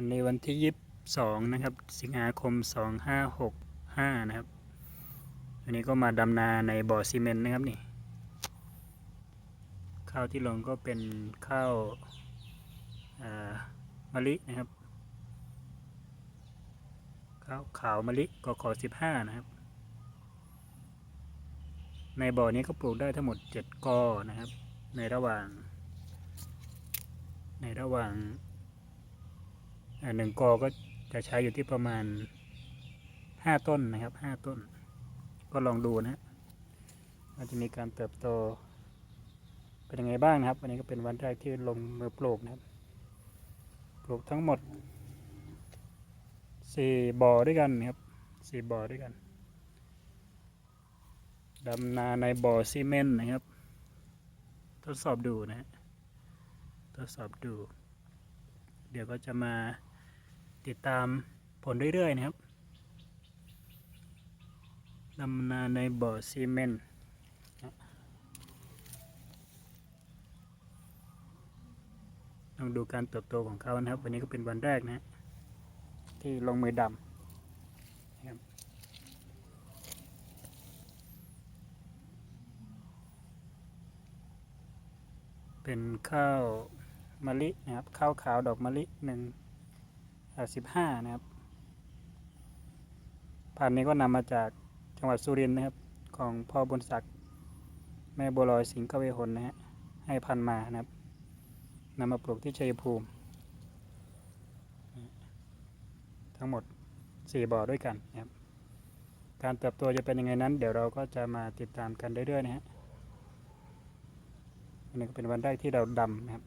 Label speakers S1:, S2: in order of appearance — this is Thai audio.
S1: วันนี้วันที่ยี่สิบสองนะครับ สิงหาคมสองห้าหกห้านะครับ อันนี้ก็มาดำนาในบ่อซีเมนต์นะครับนี่ข้าวที่ลงก็เป็นข้าวามะลินะครับข้าวขาวมะลิกขอสิบห้านะครับ ในบ่อนี้ก็ปลูกได้ทั้งหมดเจ็ดกอนะครับ ในระหว่าง ในระหว่าง หนึ่งกอก็จะใช้อยู่ที่ประมาณห้าต้นนะครับห้าต้น ก็ลองดูนะฮะว่าจะมีการเติบโตเป็นยังไงบ้างนะครับ วันนี้ก็เป็นวันแรกที่ลงมือปลูกนะครับ ปลูกทั้งหมดสี่บ่อด้วยกันนะครับสี่บ่อด้วยกันดำนาในบ่อซีเมนต์นะครับ ทดสอบดูนะฮะทดสอบดู เดี๋ยวก็จะมา ติดตามผลเรื่อย ๆ นะครับดำนาในบ่อซีเมนต์ลองดูการเติบโตของเขานะครับ วันนี้ก็เป็นวันแรกนะฮะที่ลงมือดำนะครับเป็นข้าวมะลินะครับ ข้าวขาวดอกมะลิหนึ่ง สิบห้านะครับพันนี้ก็นำมาจากจังหวัดสุรินทร์นะครับ ของพ่อบุญศักดิ์แม่บัวลอยสิงห์กเวหนนะฮะให้พันมานะครับนำมาปลูกที่ชัยภูมิ ทั้งหมดสี่บ่อด้วยกันนะครับ การเติบโตจะเป็นยังไงนั้น เดี๋ยวเราก็จะมาติดตามกันเรื่อยๆนะฮะอันนี้ก็เป็นวันแรกที่เราดำนะครับ